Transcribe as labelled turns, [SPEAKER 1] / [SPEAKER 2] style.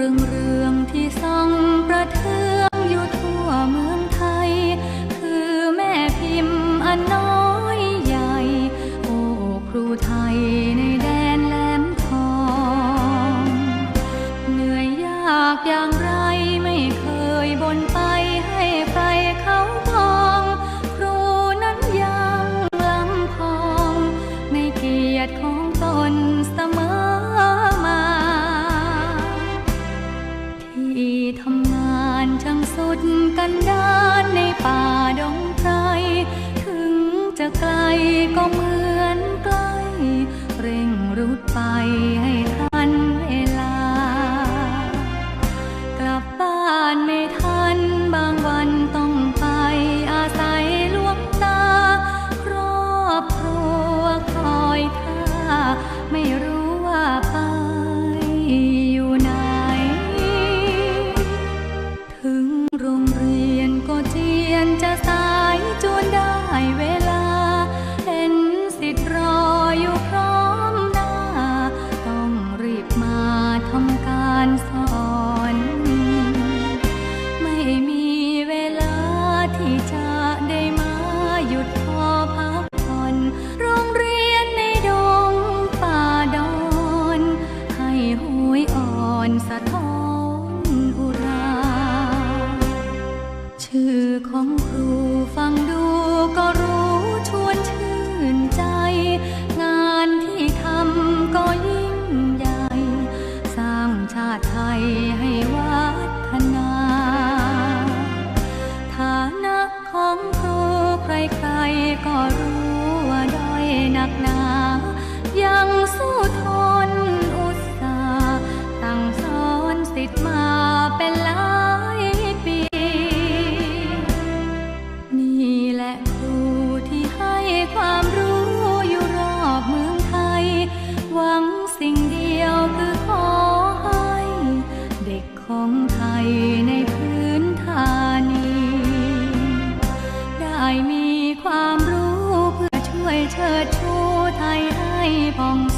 [SPEAKER 1] เรื่องเรื่องที่ส่องประเทืองอยู่ทั่วเมืองไทย คือแม่พิมพ์อันน้อยใหญ่ โอ้ครูไทยในแดนแหลมทอง เหนื่อยยากอย่างไรไม่เคยบนไปให้ใครเขาพอง ครูนั้นยังลำพอง ในเกียรติของตนเสมอ ที่ทำงานช่างสุดกันดานในป่าดงไพรถึงจะไกลก็มื ของครูฟังดูก็รู้ชวนชื่นใจ งานที่ทำก็ยิ่งใหญ่ สร้างชาติไทยให้วัฒนา ฐานะของ ความรู้อยู่รอบเมืองไทย หวังสิ่งเดียวคือขอให้ เด็กของไทยในพื้นฐานี ได้มีความรู้เพื่อช่วยเชิดชูไทยให้ผ่องใส